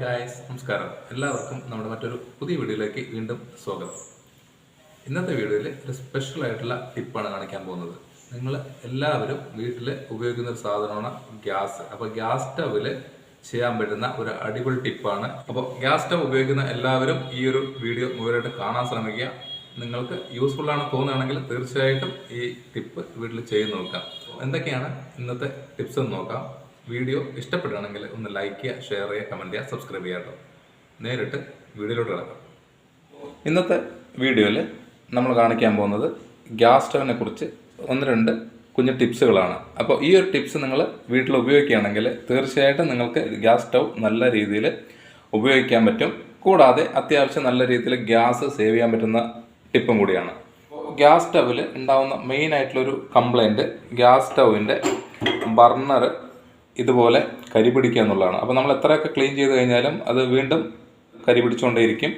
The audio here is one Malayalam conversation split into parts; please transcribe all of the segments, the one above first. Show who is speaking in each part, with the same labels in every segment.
Speaker 1: ഗായ്സ് നമസ്കാരം. എല്ലാവർക്കും നമ്മുടെ മറ്റൊരു പുതിയ വീഡിയോയിലേക്ക് വീണ്ടും സ്വാഗതം. ഇന്നത്തെ വീഡിയോയിൽ ഒരു സ്പെഷ്യൽ ആയിട്ടുള്ള ടിപ്പാണ് കാണിക്കാൻ പോകുന്നത്. നിങ്ങൾ എല്ലാവരും വീട്ടിൽ ഉപയോഗിക്കുന്ന ഒരു സാധനമാണ് ഗ്യാസ്. അപ്പോൾ ഗ്യാസ് സ്റ്റവിൽ ചെയ്യാൻ പറ്റുന്ന ഒരു അടിപൊളി ടിപ്പാണ് അപ്പോൾ ഗ്യാസ് സ്റ്റവ് ഉപയോഗിക്കുന്ന എല്ലാവരും ഈ ഒരു വീഡിയോ മുഴുവനായിട്ട് കാണാൻ ശ്രമിക്കുക. നിങ്ങൾക്ക് യൂസ്ഫുൾ ആണ് തോന്നുകയാണെങ്കിൽ തീർച്ചയായിട്ടും ഈ ടിപ്പ് വീട്ടിൽ ചെയ്ത് നോക്കാം. എന്തൊക്കെയാണ് ഇന്നത്തെ ടിപ്സ് എന്ന് നോക്കാം. വീഡിയോ ഇഷ്ടപ്പെടുകയാണെങ്കിൽ ഒന്ന് ലൈക്ക് ചെയ്യുക ഷെയർ ചെയ്യുക കമന്റ് ചെയ്യുക സബ്സ്ക്രൈബ് ചെയ്യുക കേട്ടോ. നേരിട്ട് വീഡിയോയിലോട്ട് കിടക്കാം. ഇന്നത്തെ വീഡിയോയിൽ നമ്മൾ കാണിക്കാൻ പോകുന്നത് ഗ്യാസ് സ്റ്റവിനെ കുറിച്ച് ഒന്ന് രണ്ട് കുഞ്ഞു ടിപ്സുകളാണ്. അപ്പോൾ ഈ ഒരു ടിപ്സ് നിങ്ങൾ വീട്ടിൽ ഉപയോഗിക്കുകയാണെങ്കിൽ തീർച്ചയായിട്ടും നിങ്ങൾക്ക് ഗ്യാസ് സ്റ്റവ് നല്ല രീതിയിൽ ഉപയോഗിക്കാൻ പറ്റും. കൂടാതെ അത്യാവശ്യം നല്ല രീതിയിൽ ഗ്യാസ് സേവ് ചെയ്യാൻ പറ്റുന്ന ടിപ്പും കൂടിയാണ്. ഗ്യാസ് സ്റ്റവിൽ ഉണ്ടാകുന്ന മെയിൻ ആയിട്ടുള്ളൊരു കംപ്ലൈന്റ് ഗ്യാസ് സ്റ്റവിന്റെ ബർണർ ഇതുപോലെ കരി പിടിക്കുക എന്നുള്ളതാണ്. അപ്പോൾ നമ്മൾ എത്രയൊക്കെ ക്ലീൻ ചെയ്ത് കഴിഞ്ഞാലും അത് വീണ്ടും കരി പിടിച്ചുകൊണ്ടേയിരിക്കും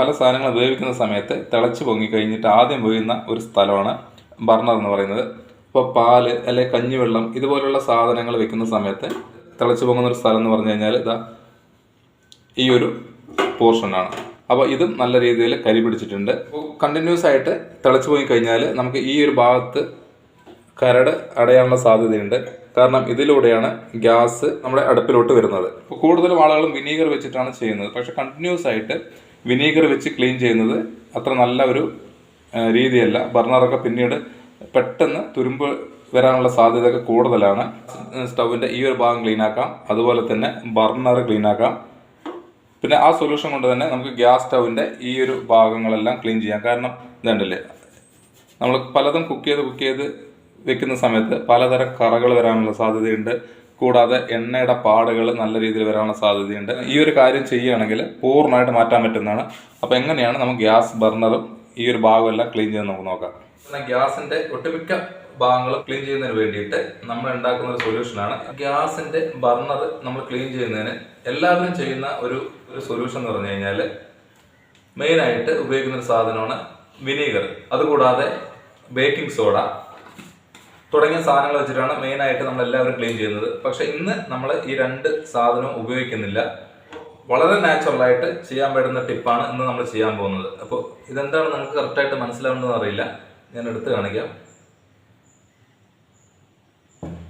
Speaker 1: പല സാധനങ്ങൾ വേവിക്കുന്ന സമയത്ത് തിളച്ച് പൊങ്ങി കഴിഞ്ഞിട്ട് ആദ്യം വീഴുന്ന ഒരു സ്ഥലമാണ് ബർണർ എന്ന് പറയുന്നത്. ഇപ്പോൾ പാൽ അല്ലെങ്കിൽ കഞ്ഞിവെള്ളം ഇതുപോലുള്ള സാധനങ്ങൾ വെക്കുന്ന സമയത്ത് തിളച്ച് പൊങ്ങുന്ന ഒരു സ്ഥലം എന്ന് പറഞ്ഞു കഴിഞ്ഞാൽ ഇതാ ഈ ഒരു പോർഷനാണ് അപ്പോൾ ഇതും നല്ല രീതിയിൽ കരി പിടിച്ചിട്ടുണ്ട്. കണ്ടിന്യൂസ് ആയിട്ട് തിളച്ച് പോയി കഴിഞ്ഞാൽ നമുക്ക് ഈ ഒരു ഭാഗത്ത് കരട് അടയാനുള്ള സാധ്യതയുണ്ട്. കാരണം ഇതിലൂടെയാണ് ഗ്യാസ് നമ്മുടെ അടുപ്പിലോട്ട് വരുന്നത്. ഇപ്പോൾ കൂടുതലും ആളുകളും വിനീഗർ വെച്ചിട്ടാണ് ചെയ്യുന്നത്. പക്ഷെ കണ്ടിന്യൂസ് ആയിട്ട് വിനീഗർ വെച്ച് ക്ലീൻ ചെയ്യുന്നത് അത്ര നല്ല ഒരു രീതിയല്ല. ബർണറൊക്കെ പിന്നീട് പെട്ടെന്ന് തുരുമ്പ് വരാനുള്ള സാധ്യതയൊക്കെ കൂടുതലാണ്. സ്റ്റൗവിന്റെ ഈ ഒരു ഭാഗം ക്ലീൻ ആക്കാം. അതുപോലെ തന്നെ ബർണർ ക്ലീൻ ആക്കാം. പിന്നെ ആ സൊല്യൂഷൻ കൊണ്ട് തന്നെ നമുക്ക് ഗ്യാസ് സ്റ്റൗവിന്റെ ഈ ഒരു ഭാഗങ്ങളെല്ലാം ക്ലീൻ ചെയ്യാം. കാരണം ഇതുണ്ടല്ലേ? നമ്മൾ പലതും കുക്ക് ചെയ്ത് കുക്ക് ചെയ്ത് വെക്കുന്ന സമയത്ത് പലതരം കറകൾ വരാനുള്ള സാധ്യതയുണ്ട്. കൂടാതെ എണ്ണയുടെ പാടുകൾ നല്ല രീതിയിൽ വരാനുള്ള സാധ്യതയുണ്ട്. ഈ ഒരു കാര്യം ചെയ്യുകയാണെങ്കിൽ പൂർണമായിട്ട് മാറ്റാൻ പറ്റുന്നതാണ്. അപ്പോൾ എങ്ങനെയാണ് നമുക്ക് ഗ്യാസ് ബർണറും ഈ ഒരു ഭാഗമെല്ലാം ക്ലീൻ ചെയ്ത് നമുക്ക് നോക്കാം. ഗ്യാസിന്റെ ഒട്ടുമിക്ക ഭാഗങ്ങൾ ക്ലീൻ ചെയ്യുന്നതിന് വേണ്ടിയിട്ട് നമ്മൾ ഉണ്ടാക്കുന്ന ഒരു സൊല്യൂഷനാണ്. ഗ്യാസിന്റെ ബർണർ നമ്മൾ ക്ലീൻ ചെയ്യുന്നതിന് എല്ലാവരും ചെയ്യുന്ന ഒരു ഒരു സൊല്യൂഷൻ എന്ന് പറഞ്ഞു കഴിഞ്ഞാൽ മെയിനായിട്ട് ഉപയോഗിക്കുന്ന ഒരു സാധനമാണ് വിനീഗർ. അതുകൂടാതെ ബേക്കിംഗ് സോഡ. തുടങ്ങിയ സാധനങ്ങൾ വെച്ചിട്ടാണ് മെയിനായിട്ട് നമ്മൾ എല്ലാവരും ക്ലീൻ ചെയ്യുന്നത്. പക്ഷെ ഇന്ന് നമ്മൾ ഈ രണ്ട് സാധനവും ഉപയോഗിക്കുന്നില്ല. വളരെ നാച്ചുറൽ ആയിട്ട് ചെയ്യാൻ പറ്റുന്ന ടിപ്പാണ് ഇന്ന് നമ്മൾ ചെയ്യാൻ പോകുന്നത്. അപ്പോൾ ഇതെന്താണ് നമുക്ക് കറക്റ്റായിട്ട് മനസ്സിലാവുന്നതെന്ന് അറിയില്ല. ഞാൻ എടുത്തു കാണിക്കാം.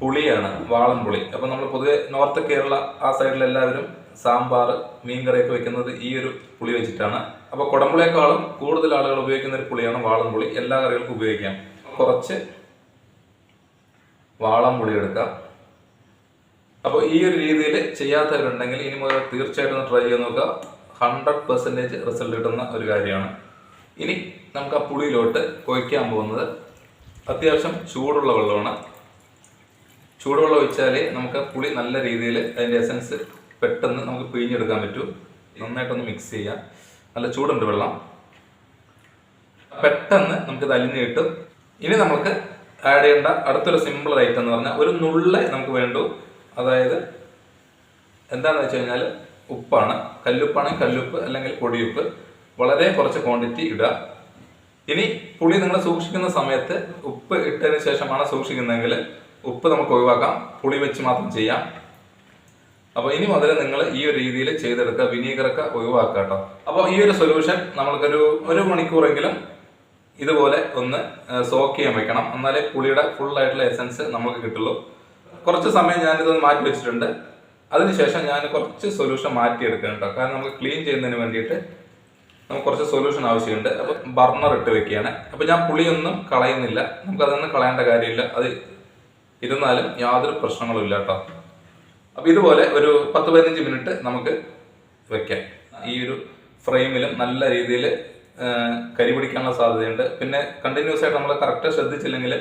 Speaker 1: പുളിയാണ് വാളൻ പുളി. അപ്പോൾ നമ്മൾ പൊതുവെ നോർത്ത് കേരള ആ സൈഡിൽ എല്ലാവരും സാമ്പാർ മീൻകറിയൊക്കെ വെക്കുന്നത് ഈ ഒരു പുളി വെച്ചിട്ടാണ്. അപ്പോൾ കുടമ്പുളിയേക്കാളും കൂടുതൽ ആളുകൾ ഉപയോഗിക്കുന്ന ഒരു പുളിയാണ് വാളൻ പുളി. എല്ലാ കറികൾക്കും ഉപയോഗിക്കാം. കുറച്ച് വാളം പുളി എടുക്കാം അപ്പോൾ ഈ ഒരു രീതിയിൽ ചെയ്യാത്തവരുണ്ടെങ്കിൽ ഇനി മുതൽ തീർച്ചയായിട്ടും ഒന്ന് ട്രൈ ചെയ്ത് നോക്കുക. ഹൺഡ്രഡ് പെർസെന്റേജ് റിസൾട്ട് കിട്ടുന്ന ഒരു കാര്യമാണ്. ഇനി നമുക്ക് ആ പുളിയിലോട്ട് കൊയ്ക്കാൻ പോകുന്നത്. അത്യാവശ്യം ചൂടുള്ള വെള്ളമാണ്. ചൂടുവെള്ളം ഒഴിച്ചാലേ നമുക്ക് പുളി നല്ല രീതിയിൽ അതിന്റെ എസൻസ് പെട്ടെന്ന് നമുക്ക് പിഴിഞ്ഞെടുക്കാൻ പറ്റൂ. നന്നായിട്ടൊന്ന് മിക്സ് ചെയ്യാം. നല്ല ചൂടുണ്ട് വെള്ളം. പെട്ടെന്ന് നമുക്കിത് അലിഞ്ഞ് കിട്ടും. ഇനി നമുക്ക് ആഡ് ചെയ്യേണ്ട അടുത്തൊരു സിമ്പിൾ ഐറ്റം എന്ന് പറഞ്ഞാൽ ഒരു നുള്ളെ നമുക്ക് വേണ്ടു. അതായത് എന്താണെന്ന് വെച്ച് കഴിഞ്ഞാൽ ഉപ്പാണ് കല്ലുപ്പാണെങ്കിൽ കല്ലുപ്പ് അല്ലെങ്കിൽ പൊടിയുപ്പ്. വളരെ കുറച്ച് ക്വാണ്ടിറ്റി ഇടുക. ഇനി പുളി നിങ്ങൾ സൂക്ഷിക്കുന്ന സമയത്ത് ഉപ്പ് ഇട്ടതിന് ശേഷമാണ് സൂക്ഷിക്കുന്നതെങ്കിൽ ഉപ്പ് നമുക്ക് ഒഴിവാക്കാം. പുളി വെച്ച് മാത്രം ചെയ്യാം. അപ്പോൾ ഇനി മുതൽ നിങ്ങൾ ഈ ഒരു രീതിയിൽ ചെയ്തെടുക്കുക. വിനീഗറൊക്കെ ഒഴിവാക്കുക കേട്ടോ. അപ്പോൾ ഈ ഒരു സൊല്യൂഷൻ നമ്മൾക്കൊരു ഒരു മണിക്കൂറെങ്കിലും ഇതുപോലെ ഒന്ന് സോക്ക് ചെയ്യാൻ വെക്കണം. എന്നാലേ പുളിയുടെ ഫുൾ ആയിട്ടുള്ള എസൻസ് നമുക്ക് കിട്ടുള്ളൂ. കുറച്ച് സമയം ഞാനിതൊന്ന് മാറ്റി വെച്ചിട്ടുണ്ട്. അതിനുശേഷം ഞാൻ കുറച്ച് സൊല്യൂഷൻ മാറ്റിയെടുക്കണം കേട്ടോ കാരണം നമുക്ക് ക്ലീൻ ചെയ്യുന്നതിന് വേണ്ടിയിട്ട് നമുക്ക് കുറച്ച് സൊല്യൂഷൻ ആവശ്യമുണ്ട്. അപ്പോൾ ബർണർ ഇട്ട് വെക്കുകയാണ്. അപ്പോൾ ഞാൻ പുളിയൊന്നും കളയുന്നില്ല. നമുക്ക് അതൊന്നും കളയേണ്ട കാര്യമില്ല. അത് ഇരുന്നാലും യാതൊരു പ്രശ്നങ്ങളും ഇല്ല കേട്ടോ അപ്പോൾ ഇതുപോലെ ഒരു പത്ത് പതിനഞ്ച് മിനിറ്റ് നമുക്ക് വെക്കാം. ഈ ഒരു ഫ്രെയിമിലും നല്ല രീതിയിൽ കരി പിടിക്കാനുള്ള സാധ്യതയുണ്ട്. പിന്നെ കണ്ടിന്യൂസ് ആയിട്ട് നമ്മൾ കറക്റ്റ് ശ്രദ്ധിച്ചില്ലെങ്കിൽ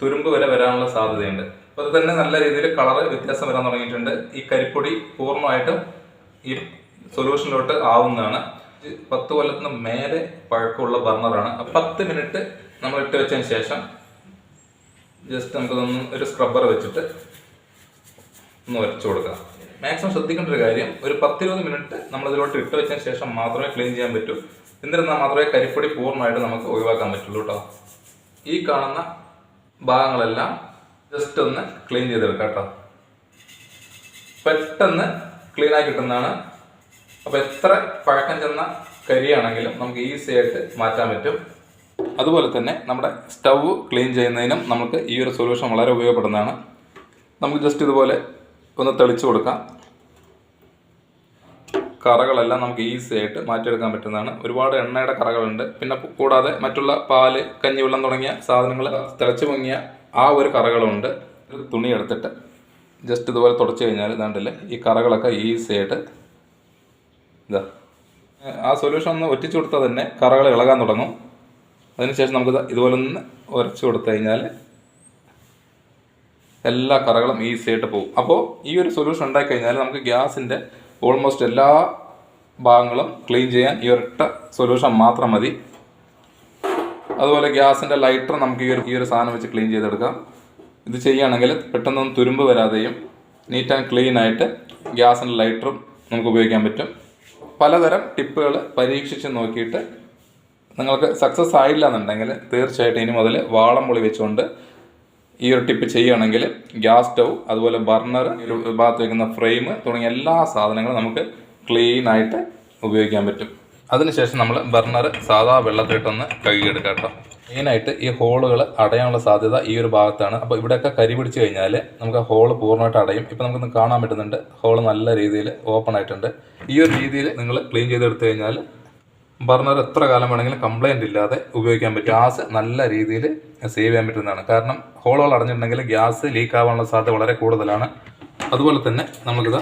Speaker 1: തുരുമ്പ് വരെ വരാനുള്ള സാധ്യതയുണ്ട്. അപ്പോൾ അത് തന്നെ നല്ല രീതിയിൽ കളർ വ്യത്യാസം വരാൻ തുടങ്ങിയിട്ടുണ്ട്. ഈ കരിപ്പൊടി പൂർണമായിട്ടും ഈ സൊല്യൂഷനിലോട്ട് ആവുന്നതാണ്. പത്ത് കൊല്ലത്തിന് മേലെ പഴക്കമുള്ള ബർണറാണ്. പത്ത് മിനിറ്റ് നമ്മൾ ഇട്ട് വെച്ചതിന് ശേഷം ജസ്റ്റ് നമുക്കതൊന്ന് ഒരു സ്ക്രബ്ബർ വെച്ചിട്ട് ഒന്ന് വരച്ചു കൊടുക്കാം. മാക്സിമം ശ്രദ്ധിക്കേണ്ട ഒരു കാര്യം ഒരു പത്തിരുപത് മിനിറ്റ് നമ്മളിതിലോട്ട് ഇട്ട് വെച്ചതിന് ശേഷം മാത്രമേ ക്ലീൻ ചെയ്യാൻ പറ്റൂ. എന്നിരുന്നാൽ മാത്രമേ കരിപ്പൊടി പൂർണമായിട്ട് നമുക്ക് ഒഴിവാക്കാൻ പറ്റുള്ളൂ കേട്ടോ ഈ കാണുന്ന ഭാഗങ്ങളെല്ലാം ജസ്റ്റ് ഒന്ന് ക്ലീൻ ചെയ്തെടുക്കാം കേട്ടോ പെട്ടെന്ന് ക്ലീനായി കിട്ടുന്നതാണ്. അപ്പോൾ എത്ര പഴക്കം ചെന്ന കരിയാണെങ്കിലും നമുക്ക് ഈസി ആയിട്ട് മാറ്റാൻ പറ്റും. അതുപോലെ തന്നെ നമ്മുടെ സ്റ്റൗ ക്ലീൻ ചെയ്യുന്നതിനും നമുക്ക് ഈ ഒരു സൊല്യൂഷൻ വളരെ ഉപയോഗപ്പെടുന്നതാണ്. നമുക്ക് ജസ്റ്റ് ഇതുപോലെ ഒന്ന് തെളിച്ചു കൊടുക്കാം. കറകളെല്ലാം നമുക്ക് ഈസി ആയിട്ട് മാറ്റിയെടുക്കാൻ പറ്റുന്നതാണ്. ഒരുപാട് എണ്ണയുടെ കറകളുണ്ട്. പിന്നെ കൂടാതെ മറ്റുള്ള പാൽ കഞ്ഞിവെള്ളം തുടങ്ങിയ സാധനങ്ങൾ തിളച്ചു പൊങ്ങിയ ആ ഒരു കറകളുണ്ട്. ഒരു തുണി എടുത്തിട്ട് ജസ്റ്റ് ഇതുപോലെ തുടച്ചു കഴിഞ്ഞാൽ ഇതാണ്ടല്ലേ ഈ കറകളൊക്കെ ഈസി ആയിട്ട് ഇതാ. ആ സൊല്യൂഷൻ ഒന്ന് ഒറ്റിച്ചു കൊടുത്താൽ തന്നെ കറകൾ ഇളകാൻ തുടങ്ങും. അതിനുശേഷം നമുക്ക് ഇതുപോലെ ഒന്ന് ഉരച്ചു കൊടുത്തു കഴിഞ്ഞാൽ എല്ലാ കറകളും ഈസി ആയിട്ട് പോകും. അപ്പോൾ ഈ ഒരു സൊല്യൂഷൻ ഉണ്ടാക്കി കഴിഞ്ഞാൽ നമുക്ക് ഗ്യാസിന്റെ ഓൾമോസ്റ്റ് എല്ലാ ഭാഗങ്ങളും ക്ലീൻ ചെയ്യാൻ ഈ ഒരൊറ്റ സൊല്യൂഷൻ മാത്രം മതി. അതുപോലെ ഗ്യാസിന്റെ ലൈറ്റർ നമുക്ക് ഈ ഒരു ഈ ഒരു സാധനം വെച്ച് ക്ലീൻ ചെയ്തെടുക്കാം. ഇത് ചെയ്യുകയാണെങ്കിൽ പെട്ടെന്നൊന്നും തുരുമ്പ് വരാതെയും നീറ്റ് ആൻഡ് ക്ലീൻ ആയിട്ട് ഗ്യാസിന്റെ ലൈറ്ററും നമുക്ക് ഉപയോഗിക്കാൻ പറ്റും. പലതരം ടിപ്പുകൾ പരീക്ഷിച്ച് നോക്കിയിട്ട് നിങ്ങൾക്ക് സക്സസ് ആയില്ല എന്നുണ്ടെങ്കിൽ തീർച്ചയായിട്ടും ഇനി മുതൽ വാളം പൊളി വെച്ചുകൊണ്ട് ഈ ഒരു ടിപ്പ് ചെയ്യുകയാണെങ്കിൽ ഗ്യാസ് സ്റ്റൗ അതുപോലെ ബർണർ ഭാഗത്ത് വയ്ക്കുന്ന ഫ്രെയിം തുടങ്ങിയ എല്ലാ സാധനങ്ങളും നമുക്ക് ക്ലീൻ ആയിട്ട് ഉപയോഗിക്കാൻ പറ്റും. അതിനുശേഷം നമ്മൾ ബർണർ സാധാ വെള്ളത്തിലിട്ടൊന്ന് കഴുകിയെടുക്കാം കേട്ടോ. മെയിനായിട്ട് ഈ ഹോളുകൾ അടയാനുള്ള സാധ്യത ഈ ഒരു ഭാഗത്താണ്. അപ്പോൾ ഇവിടെയൊക്കെ കരി പിടിച്ച് കഴിഞ്ഞാൽ നമുക്ക് ആ ഹോൾ പൂർണമായിട്ട് അടയും. ഇപ്പോൾ നമുക്കൊന്ന് കാണാൻ പറ്റുന്നുണ്ട്. ഹോൾ നല്ല രീതിയിൽ ഓപ്പൺ ആയിട്ടുണ്ട്. ഈ ഒരു രീതിയിൽ നിങ്ങൾ ക്ലീൻ ചെയ്തെടുത്തു കഴിഞ്ഞാൽ ബർണർ എത്ര കാലം വേണമെങ്കിലും കംപ്ലൈന്റ് ഇല്ലാതെ ഉപയോഗിക്കാൻ പറ്റും. ഗ്യാസ് നല്ല രീതിയിൽ സേവ് ചെയ്യാൻ പറ്റുന്നതാണ്. കാരണം ഹോളുകൾ അടഞ്ഞിട്ടുണ്ടെങ്കിൽ ഗ്യാസ് ലീക്ക് ആവാനുള്ള സാധ്യത വളരെ കൂടുതലാണ്. അതുപോലെ തന്നെ നമുക്കിത്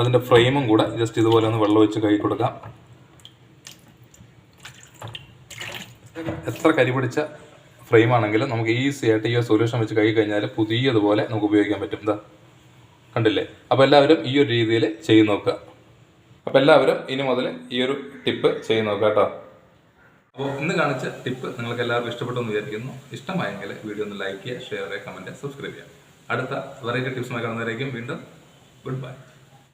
Speaker 1: അതിന്റെ ഫ്രെയിമും കൂടെ ജസ്റ്റ് ഇതുപോലെ ഒന്ന് വെള്ളം വെച്ച് കൈ കൊടുക്കാം. എത്ര കരി പിടിച്ച ഫ്രെയിം ആണെങ്കിലും നമുക്ക് ഈസി ആയിട്ട് ഈ സൊല്യൂഷൻ വെച്ച് കൈ കഴിഞ്ഞാൽ പുതിയതുപോലെ നമുക്ക് ഉപയോഗിക്കാൻ പറ്റും. എന്താ കണ്ടില്ലേ? അപ്പോൾ എല്ലാവരും ഈ ഒരു രീതിയിൽ ചെയ്ത് നോക്കുക. അപ്പോൾ എല്ലാവരും ഇനി മുതൽ ഈ ഒരു ടിപ്പ് ചെയ്ത് നോക്കുക കേട്ടോ. അപ്പോൾ ഇന്ന് കാണിച്ച ടിപ്പ് നിങ്ങൾക്ക് എല്ലാവർക്കും ഇഷ്ടപ്പെട്ടു എന്ന് വിചാരിക്കുന്നു. ഇഷ്ടമായെങ്കിൽ വീഡിയോ ഒന്ന് ലൈക്ക് ചെയ്യുക ഷെയർ ചെയ്യുക കമന്റ് സബ്സ്ക്രൈബ് ചെയ്യുക. അടുത്ത വെറൈറ്റി ടിപ്സുമായി കാണുന്നവരേക്കും വീണ്ടും ഗുഡ് ബൈ